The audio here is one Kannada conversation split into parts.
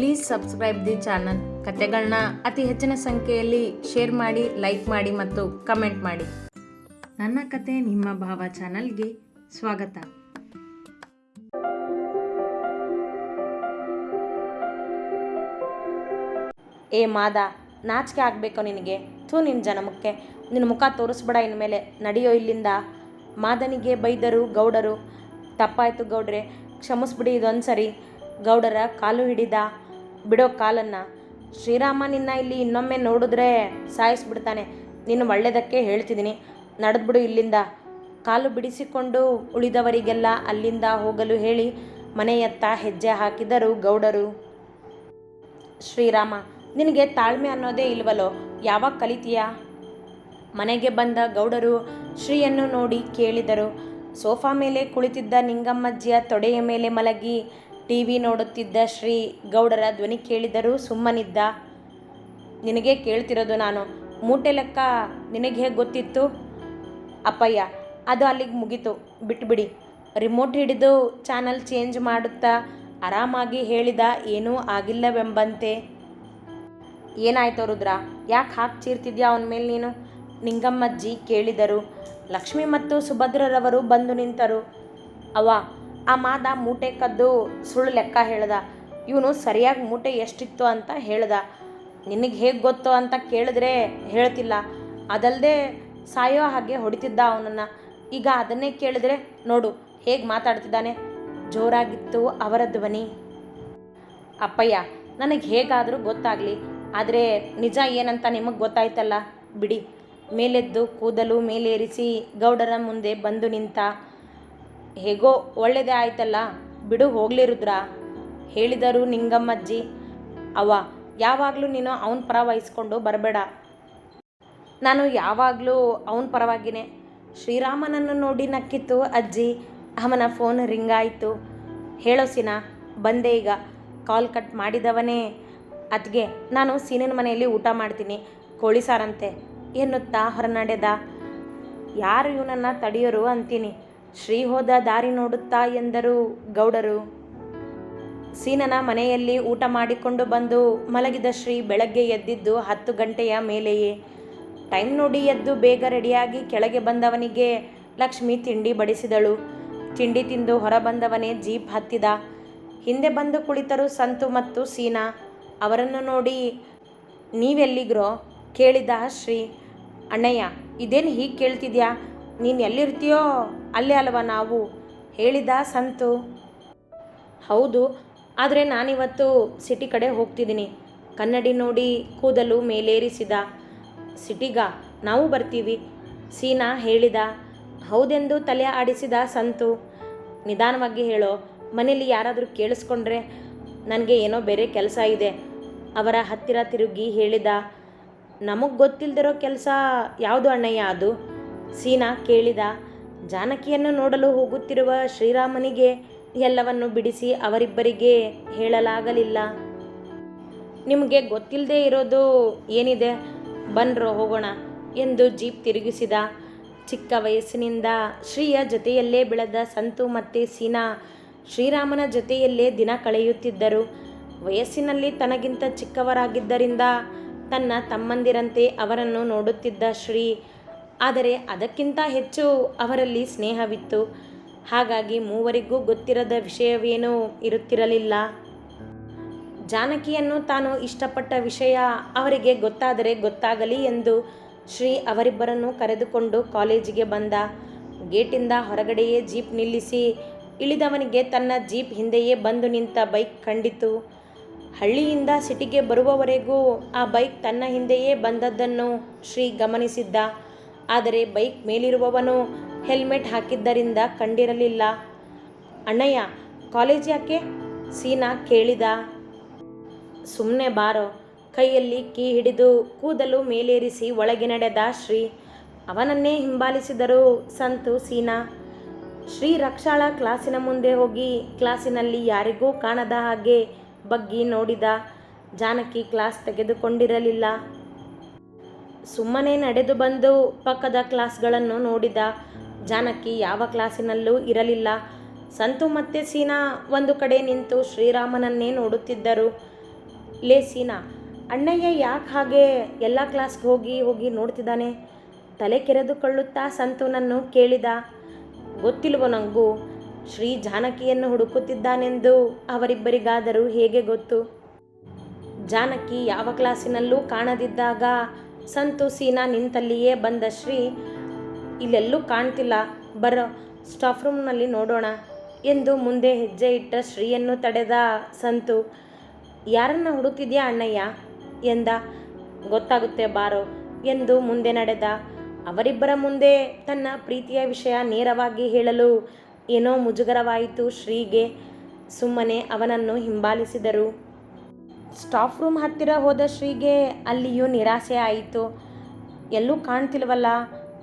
ಪ್ಲೀಸ್ ಸಬ್ಸ್ಕ್ರೈಬ್ ದಿ ಚಾನಲ್ ಕತೆಗಳನ್ನ ಅತಿ ಹೆಚ್ಚಿನ ಸಂಖ್ಯೆಯಲ್ಲಿ ಶೇರ್ ಮಾಡಿ ಲೈಕ್ ಮಾಡಿ ಮತ್ತು ಕಮೆಂಟ್ ಮಾಡಿ. ನನ್ನ ಕತೆ ನಿಮ್ಮ ಭಾವ ಚಾನಲ್ಗೆ ಸ್ವಾಗತ. ಏ ಮಾದ, ನಾಚಿಕೆ ಆಗಬೇಕು ನಿನಗೆ? ಥೂ ನಿನ್ನ ಜನಮಕ್ಕೆ. ನಿನ್ನ ಮುಖ ತೋರಿಸ್ಬೇಡ ಇನ್ಮೇಲೆ. ನಡೆಯೋ ಇಲ್ಲಿಂದ. ಮಾದನಿಗೆ ಬೈದರು, ಗೌಡರು. ತಪ್ಪಾಯಿತು ಗೌಡ್ರೆ. ಕ್ಷಮಿಸ್ಬಿಡಿ ಇದೊಂದು ಸರಿ ಗೌಡರ ಕಾಲು ಹಿಡಿದ. ಬಿಡೋ ಕಾಲನ್ನು ಶ್ರೀರಾಮ ನಿನ್ನ ಇಲ್ಲಿ ಇನ್ನೊಮ್ಮೆ ನೋಡಿದ್ರೆ ಸಾಯಿಸ್ಬಿಡ್ತಾನೆ. ನೀನು ಒಳ್ಳೆಯದಕ್ಕೆ ಹೇಳ್ತಿದ್ದೀನಿ. ನಡೆದ್ಬಿಡು ಇಲ್ಲಿಂದ. ಕಾಲು ಬಿಡಿಸಿಕೊಂಡು ಉಳಿದವರಿಗೆಲ್ಲ ಅಲ್ಲಿಂದ ಹೋಗಲು ಹೇಳಿ ಮನೆಯತ್ತ ಹೆಜ್ಜೆ ಹಾಕಿದರು ಗೌಡರು. ಶ್ರೀರಾಮ, ನಿನಗೆ ತಾಳ್ಮೆ ಅನ್ನೋದೇ ಇಲ್ವಲ್ಲೋ ಯಾವಾಗ ಕಲಿತೀಯ? ಮನೆಗೆ ಬಂದ ಗೌಡರು ಶ್ರೀಯನ್ನು ನೋಡಿ ಕೇಳಿದರು. ಸೋಫಾ ಮೇಲೆ ಕುಳಿತಿದ್ದ ನಿಂಗಮ್ಮಜ್ಜಿಯ ತೊಡೆಯ ಮೇಲೆ ಮಲಗಿ ಟಿ ವಿ ನೋಡುತ್ತಿದ್ದ ಶ್ರೀ ಗೌಡರ ಧ್ವನಿ ಕೇಳಿದರೂ ಸುಮ್ಮನಿದ್ದ. ನಿನಗೆ ಕೇಳ್ತಿರೋದು ನಾನು. ಮೂಟೆ ಲೆಕ್ಕ ನಿನಗೆ ಹೇಗೆ ಗೊತ್ತಿತ್ತು? ಅಪ್ಪಯ್ಯ, ಅದು ಅಲ್ಲಿಗೆ ಮುಗೀತು. ಬಿಟ್ಬಿಡಿ. ರಿಮೋಟ್ ಹಿಡಿದು ಚಾನಲ್ ಚೇಂಜ್ ಮಾಡುತ್ತಾ ಆರಾಮಾಗಿ ಹೇಳಿದ ಏನೂ ಆಗಿಲ್ಲವೆಂಬಂತೆ. ಏನಾಯ್ತು ರುದ್ರ? ಯಾಕೆ ಹಾಕಿ ಚೀರ್ತಿದ್ಯಾ ಅವನ ಮೇಲೆ ನೀನು? ನಿಂಗಮ್ಮಜ್ಜಿ ಕೇಳಿದರು. ಲಕ್ಷ್ಮಿ ಮತ್ತು ಸುಭದ್ರರವರು ಬಂದು ನಿಂತರು. ಅವ್ವ ಆ ಮಾದ ಮೂಟೆ ಕದ್ದು ಸುಳ್ಳು ಲೆಕ್ಕ ಹೇಳ್ದ. ಇವನು ಸರಿಯಾಗಿ ಮೂಟೆ ಎಷ್ಟಿತ್ತು ಅಂತ ಹೇಳ್ದ. ನಿನಗೆ ಹೇಗೆ ಗೊತ್ತು ಅಂತ ಕೇಳಿದ್ರೆ ಹೇಳ್ತಿಲ್ಲ. ಅದಲ್ಲದೆ ಸಾಯೋ ಹಾಗೆ ಹೊಡಿತಿದ್ದ ಅವನನ್ನು. ಈಗ ಅದನ್ನೇ ಕೇಳಿದ್ರೆ ನೋಡು, ಹೇಗೆ ಮಾತಾಡ್ತಿದ್ದಾನೆ? ಜೋರಾಗಿತ್ತು ಅವರ ಧ್ವನಿ. ಅಪ್ಪಯ್ಯ, ನನಗೆ ಹೇಗಾದರೂ ಗೊತ್ತಾಗಲಿ, ಆದರೆ ನಿಜ ಏನಂತ ನಿಮಗೆ ಗೊತ್ತಾಯ್ತಲ್ಲ? ಬಿಡಿ. ಮೇಲೆದ್ದು ಕೂದಲು ಮೇಲೇರಿಸಿ ಗೌಡರ ಮುಂದೆ ಬಂದು ನಿಂತ ಹೇಗೋ ಒಳ್ಳೆಯದೇ ಆಯ್ತಲ್ಲ, ಬಿಡು ಹೋಗ್ಲಿ ರುದ್ರ ಹೇಳಿದರು ನಿಂಗಮ್ಮಜ್ಜಿ. ಅವ ಯಾವಾಗಲೂ ನೀನು ಅವನ ಪರ ವಹಿಸ್ಕೊಂಡು ಬರಬೇಡ. ನಾನು ಯಾವಾಗಲೂ ಅವನ ಪರವಾಗಿನೇ. ಶ್ರೀರಾಮನನ್ನು ನೋಡಿ ನಕ್ಕಿತ್ತು ಅಜ್ಜಿ. ಅವನ ಫೋನ್ ರಿಂಗ್ ಆಯಿತು. ಹೇಳೋ ಸಿನಾ, ಬಂದೆ ಈಗ. Call cut ಮಾಡಿದವನೇ. ಅದ್ಗೆ ನಾನು ಸೀನಿನ ಮನೆಯಲ್ಲಿ ಊಟ ಮಾಡ್ತೀನಿ. ಕೋಳಿ ಸಾರಂತೆ ಎನ್ನುತ್ತಾ ಹೊರನಡೆದ ಯಾರು ಇವನನ್ನು ತಡೆಯೋರು ಅಂತೀನಿ. ಶ್ರೀ ಹೋದ ದಾರಿ ನೋಡುತ್ತಾ ಎಂದರು ಗೌಡರು. ಸೀನನ ಮನೆಯಲ್ಲಿ ಊಟ ಮಾಡಿಕೊಂಡು ಬಂದು ಮಲಗಿದ ಶ್ರೀ ಬೆಳಗ್ಗೆ ಎದ್ದಿದ್ದು ಹತ್ತು ಗಂಟೆಯ ಮೇಲೆಯೇ. ಟೈಮ್ ನೋಡಿ ಎದ್ದು ಬೇಗ ರೆಡಿಯಾಗಿ ಕೆಳಗೆ ಬಂದವನಿಗೆ ಲಕ್ಷ್ಮಿ ತಿಂಡಿ ಬಡಿಸಿದಳು. ತಿಂಡಿ ತಿಂದು ಹೊರ ಬಂದವನೇ ಜೀಪ್ ಹತ್ತಿದ. ಹಿಂದೆ ಬಂದು ಕುಳಿತರು ಸಂತು ಮತ್ತು ಸೀನಾ. ಅವರನ್ನು ನೋಡಿ, ನೀವೆಲ್ಲಿಗ್ರೋ? ಕೇಳಿದ ಶ್ರೀ. ಅಣ್ಣಯ್ಯ, ಇದೇನು ಹೀಗೆ ಕೇಳ್ತಿದ್ಯಾ? ನೀನು ಎಲ್ಲಿರ್ತೀಯೋ ಅಲ್ಲೇ ಅಲ್ವಾ ನಾವು? ಹೇಳಿದ ಸಂತು? ಹೌದು, ಆದರೆ ನಾನಿವತ್ತು ಸಿಟಿ ಕಡೆ ಹೋಗ್ತಿದ್ದೀನಿ. ಕನ್ನಡಿ ನೋಡಿ ಕೂದಲು ಮೇಲೇರಿಸಿದ. ಸಿಟಿಗ, ನಾವು ಬರ್ತೀವಿ. ಸೀನಾ ಹೇಳಿದ. ಹೌದೆಂದು ತಲೆ ಆಡಿಸಿದ ಸಂತು. ನಿಧಾನವಾಗಿ ಹೇಳೋ, ಮನೇಲಿ ಯಾರಾದರೂ ಕೇಳಿಸ್ಕೊಂಡ್ರೆ ನನಗೆ ಏನೋ ಬೇರೆ ಕೆಲಸ ಇದೆ. ಅವರ ಹತ್ತಿರ ತಿರುಗಿ ಹೇಳಿದ. ನಮಗೆ ಗೊತ್ತಿಲ್ಲದಿರೋ ಕೆಲಸ ಯಾವುದು ಅಣ್ಣಯ್ಯ ಅದು? ಸೀನಾ ಕೇಳಿದ, ಜಾನಕಿಯನ್ನು ನೋಡಲು ಹೋಗುತ್ತಿರುವ ಶ್ರೀರಾಮನಿಗೆ ಎಲ್ಲವನ್ನು ಬಿಡಿಸಿ ಅವರಿಬ್ಬರಿಗೆ ಹೇಳಲಾಗಲಿಲ್ಲ. ನಿಮಗೆ ಗೊತ್ತಿಲ್ಲದೆ ಇರೋದು ಏನಿದೆ? ಬನ್ರೋ ಹೋಗೋಣ ಎಂದು ಜೀಪ್ ತಿರುಗಿಸಿದ. ಚಿಕ್ಕ ವಯಸ್ಸಿನಿಂದ ಶ್ರೀಯ ಜೊತೆಯಲ್ಲೇ ಬೆಳೆದ ಸಂತು ಮತ್ತು ಸೀನಾ ಶ್ರೀರಾಮನ ಜೊತೆಯಲ್ಲೇ ದಿನ ಕಳೆಯುತ್ತಿದ್ದರು. ವಯಸ್ಸಿನಲ್ಲಿ ತನಗಿಂತ ಚಿಕ್ಕವರಾಗಿದ್ದರಿಂದ ತನ್ನ ತಮ್ಮಂದಿರಂತೆ ಅವರನ್ನು ನೋಡುತ್ತಿದ್ದ ಶ್ರೀ ಆದರೆ ಅದಕ್ಕಿಂತ ಹೆಚ್ಚು ಅವರಲ್ಲಿ ಸ್ನೇಹವಿತ್ತು. ಹಾಗಾಗಿ ಮೂವರಿಗೂ ಗೊತ್ತಿರದ ವಿಷಯವೇನೂ ಇರುತ್ತಿರಲಿಲ್ಲ. ಜಾನಕಿಯನ್ನು ತಾನು ಇಷ್ಟಪಟ್ಟ ವಿಷಯ ಅವರಿಗೆ ಗೊತ್ತಾದರೆ ಗೊತ್ತಾಗಲಿ ಎಂದು ಶ್ರೀ ಅವರಿಬ್ಬರನ್ನು ಕರೆದುಕೊಂಡು ಕಾಲೇಜಿಗೆ ಬಂದ. ಗೇಟಿಂದ ಹೊರಗಡೆಯೇ ಜೀಪ್ ನಿಲ್ಲಿಸಿ ಇಳಿದವನಿಗೆ ತನ್ನ ಜೀಪ್ ಹಿಂದೆಯೇ ಬಂದು ನಿಂತ ಬೈಕ್ ಕಂಡಿತು. ಹಳ್ಳಿಯಿಂದ ಸಿಟಿಗೆ ಬರುವವರೆಗೂ ಆ ಬೈಕ್ ತನ್ನ ಹಿಂದೆಯೇ ಬಂದದ್ದನ್ನು ಶ್ರೀ ಗಮನಿಸಿದ್ದ. ಆದರೆ ಬೈಕ್ ಮೇಲಿರುವವನು ಹೆಲ್ಮೆಟ್ ಹಾಕಿದ್ದರಿಂದ ಕಂಡಿರಲಿಲ್ಲ. ಅಣ್ಣಯ್ಯ, ಕಾಲೇಜ್ ಯಾಕೆ? ಸೀನಾ ಕೇಳಿದ. ಸುಮ್ಮನೆ ಬಾರೋ. ಕೈಯಲ್ಲಿ ಕೀ ಹಿಡಿದು ಕೂದಲು ಮೇಲೇರಿಸಿ ಒಳಗೆ ನಡೆದ ಶ್ರೀ. ಅವನನ್ನೇ ಹಿಂಬಾಲಿಸಿದರು ಸಂತು, ಸೀನಾ. ಶ್ರೀ ರಕ್ಷಾಳ ಕ್ಲಾಸಿನ ಮುಂದೆ ಹೋಗಿ ಕ್ಲಾಸಿನಲ್ಲಿ ಯಾರಿಗೂ ಕಾಣದ ಹಾಗೆ ಬಗ್ಗಿ ನೋಡಿದ. ಜಾನಕಿ ಕ್ಲಾಸ್ ತೆಗೆದುಕೊಂಡಿರಲಿಲ್ಲ. ಸುಮ್ಮನೆ ನಡೆದು ಬಂದು ಪಕ್ಕದ ಕ್ಲಾಸ್ಗಳನ್ನು ನೋಡಿದ ಜಾನಕಿ ಯಾವ ಕ್ಲಾಸಿನಲ್ಲೂ ಇರಲಿಲ್ಲ. ಸಂತು ಮತ್ತೆ ಸೀನಾ ಒಂದು ಕಡೆ ನಿಂತು ಶ್ರೀರಾಮನನ್ನೇ ನೋಡುತ್ತಿದ್ದರು. ಲೇ ಸೀನಾ, ಅಣ್ಣಯ್ಯ ಯಾಕೆ ಹಾಗೆ ಎಲ್ಲ ಕ್ಲಾಸ್ಗೆ ಹೋಗಿ ಹೋಗಿ ನೋಡ್ತಿದ್ದಾನೆ? ತಲೆ ಕೆರೆದುಕೊಳ್ಳುತ್ತಾ ಸಂತುನನ್ನು ಕೇಳಿದ. ಗೊತ್ತಿಲ್ವೋ ನನಗೂ ಶ್ರೀ ಜಾನಕಿಯನ್ನು ಹುಡುಕುತ್ತಿದ್ದಾನೆಂದು ಅವರಿಬ್ಬರಿಗಾದರೂ ಹೇಗೆ ಗೊತ್ತು? ಜಾನಕಿ ಯಾವ ಕ್ಲಾಸಿನಲ್ಲೂ ಕಾಣದಿದ್ದಾಗ ಸಂತು ಸೀನಾ ನಿಂತಲ್ಲಿಯೇ ಬಂದ ಶ್ರೀ, ಇಲ್ಲೆಲ್ಲೂ ಕಾಣ್ತಿಲ್ಲ. ಬರೋ ಸ್ಟಾಫ್ ರೂಮ್ನಲ್ಲಿ ನೋಡೋಣ ಎಂದು ಮುಂದೆ ಹೆಜ್ಜೆ ಇಟ್ಟ ಶ್ರೀಯನ್ನು ತಡೆದ ಸಂತು. ಯಾರನ್ನ ಹುಡುಕಿದ್ಯಾ ಅಣ್ಣಯ್ಯ? ಎಂದ. ಗೊತ್ತಾಗುತ್ತೆ ಬಾರೋ ಎಂದು ಮುಂದೆ ನಡೆದ. ಅವರಿಬ್ಬರ ಮುಂದೆ ತನ್ನ ಪ್ರೀತಿಯ ವಿಷಯ ನೇರವಾಗಿ ಹೇಳಲು ಏನೋ ಮುಜುಗರವಾಯಿತು ಶ್ರೀಗೆ. ಸುಮ್ಮನೆ ಅವನನ್ನು ಹಿಂಬಾಲಿಸಿದರು. ಸ್ಟಾಫ್ ರೂಮ್ ಹತ್ತಿರ ಹೋದ ಶ್ರೀಗೆ ಅಲ್ಲಿಯೂ ನಿರಾಸೆ ಆಯಿತು. ಎಲ್ಲೂ ಕಾಣ್ತಿಲ್ವಲ್ಲ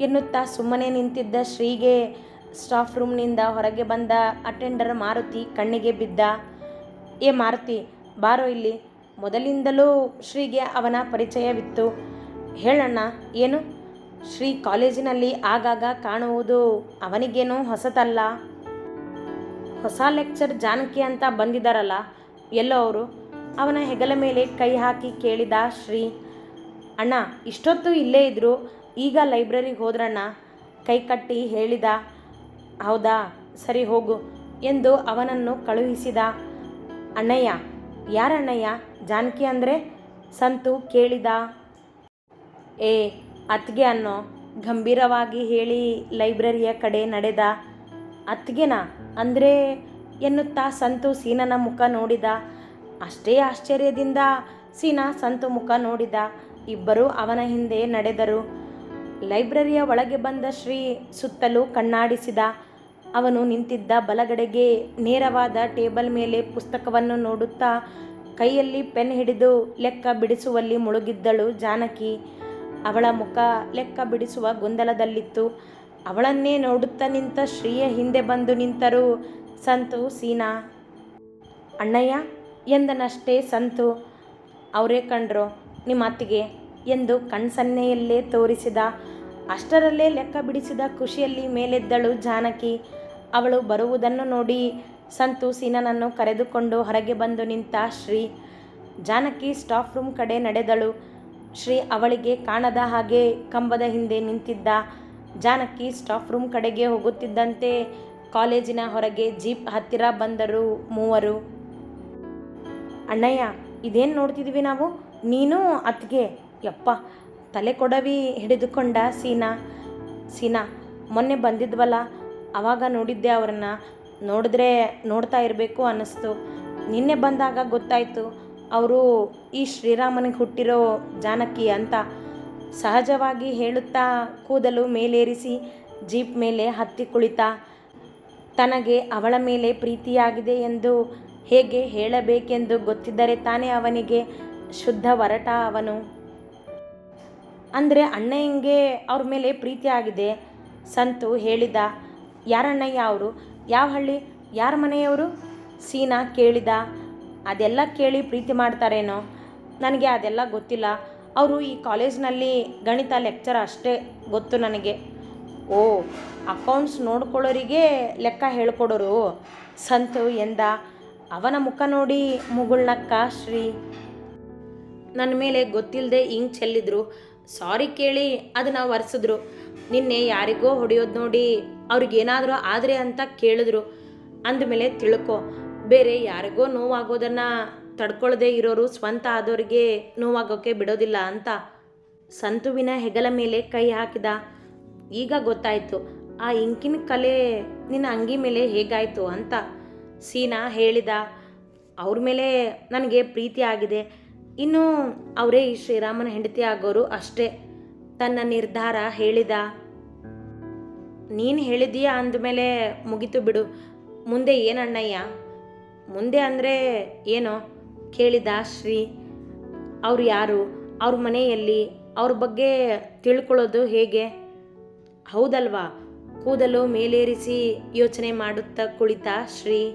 ಎನ್ನುತ್ತಾ ಸುಮ್ಮನೆ ನಿಂತಿದ್ದ ಶ್ರೀಗೆ ಸ್ಟಾಫ್ ರೂಮ್ನಿಂದ ಹೊರಗೆ ಬಂದ ಅಟೆಂಡರ್ ಮಾರುತಿ ಕಣ್ಣಿಗೆ ಬಿದ್ದ. ಏ ಮಾರುತಿ, ಬಾರೋ ಇಲ್ಲಿ. ಮೊದಲಿಂದಲೂ ಶ್ರೀಗೆ ಅವನ ಪರಿಚಯವಿತ್ತು. ಹೇಳಣ್ಣ, ಏನು? ಶ್ರೀ ಕಾಲೇಜಿನಲ್ಲಿ ಆಗಾಗ ಕಾಣುವುದು ಅವನಿಗೇನೂ ಹೊಸತಲ್ಲ. ಹೊಸ ಲೆಕ್ಚರ್ ಜಾನಕಿ ಅಂತ ಬಂದಿದ್ದಾರಲ್ಲ ಎಲ್ಲೋ ಅವರು? ಅವನ ಹೆಗಲ ಮೇಲೆ ಕೈ ಹಾಕಿ ಕೇಳಿದ ಶ್ರೀ, ಅಣ್ಣ, ಇಷ್ಟೊತ್ತು ಇಲ್ಲೇ ಇದ್ರು ಈಗ ಲೈಬ್ರರಿಗೆ ಹೋದ್ರಣ್ಣ? ಕೈ ಕಟ್ಟಿ ಹೇಳಿದ, ಹೌದಾ, ಸರಿ ಹೋಗು, ಎಂದು ಅವನನ್ನು ಕಳುಹಿಸಿದ, ಅಣ್ಣಯ್ಯ, ಯಾರಣ್ಣಯ್ಯ? ಜಾನಕಿ ಅಂದರೆ? ಸಂತು ಕೇಳಿದ, ಏ ಅತ್ಗೆ ಅನ್ನೋ, ಗಂಭೀರವಾಗಿ ಹೇಳಿ ಲೈಬ್ರರಿಯ ಕಡೆ ನಡೆದ ಅತ್ಗೆನಾ ಅಂದರೆ, ಎನ್ನುತ್ತಾ ಸಂತು ಸೀನನ ಮುಖ ನೋಡಿದ ಅಷ್ಟೇ ಆಶ್ಚರ್ಯದಿಂದ ಸೀನಾ ಸಂತು ಮುಖ ನೋಡಿದ. ಇಬ್ಬರೂ ಅವನ ಹಿಂದೆ ನಡೆದರು. ಲೈಬ್ರರಿಯ ಒಳಗೆ ಬಂದ ಶ್ರೀ ಸುತ್ತಲೂ ಕಣ್ಣಾಡಿಸಿದ. ಅವನು ನಿಂತಿದ್ದ ಬಲಗಡೆಗೆ ನೇರವಾದ ಟೇಬಲ್ ಮೇಲೆ ಪುಸ್ತಕವನ್ನು ನೋಡುತ್ತಾ ಕೈಯಲ್ಲಿ ಪೆನ್ ಹಿಡಿದು ಲೆಕ್ಕ ಬಿಡಿಸುವಲ್ಲಿ ಮುಳುಗಿದ್ದಳು ಜಾನಕಿ. ಅವಳ ಮುಖ ಲೆಕ್ಕ ಬಿಡಿಸುವ ಗೊಂದಲದಲ್ಲಿತ್ತು. ಅವಳನ್ನೇ ನೋಡುತ್ತಾ ನಿಂತ ಶ್ರೀಯ ಹಿಂದೆ ಬಂದು ನಿಂತರು ಸಂತು, ಸೀನಾ. ಅಣ್ಣಯ್ಯ ಎಂದನಷ್ಟೇ ಸಂತು ಅವರೇ ಕಂಡ್ರು, ನಿಮ್ಮ ಅತ್ತಿಗೆ ಎಂದು ಕಣ್ಸನ್ನೆಯಲ್ಲೇ ತೋರಿಸಿದ, ಅಷ್ಟರಲ್ಲೇ ಲೆಕ್ಕ ಬಿಡಿಸಿದ ಖುಷಿಯಲ್ಲಿ ಮೇಲೆದ್ದಳು ಜಾನಕಿ. ಅವಳು ಬರುವುದನ್ನು ನೋಡಿ ಸಂತು ಸೀನನನ್ನು ಕರೆದುಕೊಂಡು ಹೊರಗೆ ಬಂದು ನಿಂತ ಶ್ರೀ ಜಾನಕಿ ಸ್ಟಾಫ್ ರೂಮ್ ಕಡೆ ನಡೆದಳು. ಶ್ರೀ ಅವಳಿಗೆ ಕಾಣದ ಹಾಗೆ ಕಂಬದ ಹಿಂದೆ ನಿಂತಿದ್ದ ಜಾನಕಿ ಸ್ಟಾಫ್ ರೂಮ್ ಕಡೆಗೆ ಹೋಗುತ್ತಿದ್ದಂತೆ ಕಾಲೇಜಿನ ಹೊರಗೆ ಜೀಪ್ ಹತ್ತಿರ ಬಂದರು ಮೂವರು. ಅಣ್ಣಯ್ಯ, ಇದೇನು ನೋಡ್ತಿದ್ವಿ ನಾವು? ನೀನು ಅತ್ತಿಗೆ, ಯಪ್ಪ, ತಲೆ ಕೊಡವಿ ಹಿಡಿದುಕೊಂಡ ಸೀನಾ. ಸೀನಾ, ಮೊನ್ನೆ ಬಂದಿದ್ವಲ್ಲ ಆವಾಗ ನೋಡಿದ್ದೆ ಅವ್ರನ್ನ. ನೋಡಿದ್ರೆ ನೋಡ್ತಾ ಇರಬೇಕು ಅನ್ನಿಸ್ತು. ನಿನ್ನೆ ಬಂದಾಗ ಗೊತ್ತಾಯಿತು, ಅವರು ಈ ಶ್ರೀರಾಮನಿಗೆ ಹುಟ್ಟಿರೋ ಜಾನಕಿ ಅಂತ. ಸಹಜವಾಗಿ ಹೇಳುತ್ತಾ ಕೂದಲು ಮೇಲೇರಿಸಿ ಜೀಪ್ ಮೇಲೆ ಹತ್ತಿ ಕುಳಿತ. ತನಗೆ ಅವಳ ಮೇಲೆ ಪ್ರೀತಿಯಾಗಿದೆ ಎಂದು ಹೇಗೆ ಹೇಳಬೇಕೆಂದು ಗೊತ್ತಿದ್ದರೆ ತಾನೇ ಅವನಿಗೆ ಶುದ್ಧ ವರಟ ಅವನು. ಅಂದರೆ ಅಣ್ಣಯ್ಯಂಗೆ ಅವ್ರ ಮೇಲೆ ಪ್ರೀತಿ ಆಗಿದೆ, ಸಂತು ಹೇಳಿದ. ಯಾರಣ್ಣಯ್ಯ ಅವರು? ಯಾವ ಹಳ್ಳಿ? ಯಾರ ಮನೆಯವರು? ಸೀನಾ ಕೇಳಿದ. ಅದೆಲ್ಲ ಕೇಳಿ ಪ್ರೀತಿ ಮಾಡ್ತಾರೇನೋ? ನನಗೆ ಅದೆಲ್ಲ ಗೊತ್ತಿಲ್ಲ. ಅವರು ಈ ಕಾಲೇಜ್ನಲ್ಲಿ ಗಣಿತ ಲೆಕ್ಚರ್ ಅಷ್ಟೇ ಗೊತ್ತು ನನಗೆ. ಓ ಅಕೌಂಟ್ಸ್ ನೋಡ್ಕೊಳ್ಳೋರಿಗೆ ಲೆಕ್ಕ ಹೇಳ್ಕೊಡೋರು, ಸಂತು ಎಂದ. ಅವನ ಮುಖ ನೋಡಿ ಮುಗುಳ್ನಕ್ಕ ಶ್ರೀ. ನನ್ನ ಮೇಲೆ ಗೊತ್ತಿಲ್ಲದೆ ಹಿಂಗೆ ಚೆಲ್ಲಿದ್ರು. ಸಾರಿ ಕೇಳಿ ಅದನ್ನು ಒರೆಸಿದ್ರು ನಿನ್ನೆ ಯಾರಿಗೋ ಹೊಡೆಯೋದು ನೋಡಿ ಅವ್ರಿಗೇನಾದರೂ ಆದರೆ ಅಂತ ಕೇಳಿದ್ರು. ಅಂದಮೇಲೆ ತಿಳ್ಕೊ. ಬೇರೆ ಯಾರಿಗೋ ನೋವಾಗೋದನ್ನು ತಡ್ಕೊಳ್ಳದೆ ಇರೋರು ಸ್ವಂತ ಆದವರಿಗೆ ನೋವಾಗೋಕ್ಕೆ ಬಿಡೋದಿಲ್ಲ ಅಂತ ಸಂತುವಿನ ಹೆಗಲ ಮೇಲೆ ಕೈ ಹಾಕಿದ. ಈಗ ಗೊತ್ತಾಯಿತು, ಆ ಇಂಕಿನ ಕಲೆ ನಿನ್ನ ಅಂಗಿ ಮೇಲೆ ಹೇಗಾಯಿತು ಅಂತ. ಸೀನಾ ಹೇಳಿದ, ಅವ್ರ ಮೇಲೆ ನನಗೆ ಪ್ರೀತಿ ಆಗಿದೆ. ಇನ್ನು ಅವರೇ ಈ ಶ್ರೀರಾಮನ ಹೆಂಡತಿ ಆಗೋರು ಅಷ್ಟೇ, ತನ್ನ ನಿರ್ಧಾರ ಹೇಳಿದ. ನೀನು ಹೇಳಿದೀಯ ಅಂದಮೇಲೆ ಮುಗಿತು ಬಿಡು. ಮುಂದೆ ಏನು ಅಣ್ಣಯ್ಯ? ಮುಂದೆ ಅಂದರೆ ಏನೋ? ಕೇಳಿದ ಶ್ರೀ. ಅವ್ರು ಯಾರು? ಅವ್ರ ಮನೆಯಲ್ಲಿ? ಅವ್ರ ಬಗ್ಗೆ ತಿಳ್ಕೊಳ್ಳೋದು ಹೇಗೆ? ಹೌದಲ್ವಾ? ಕೂದಲು ಮೇಲೇರಿಸಿ ಯೋಚನೆ ಮಾಡುತ್ತಾ ಕುಳಿತ ಶ್ರೀ.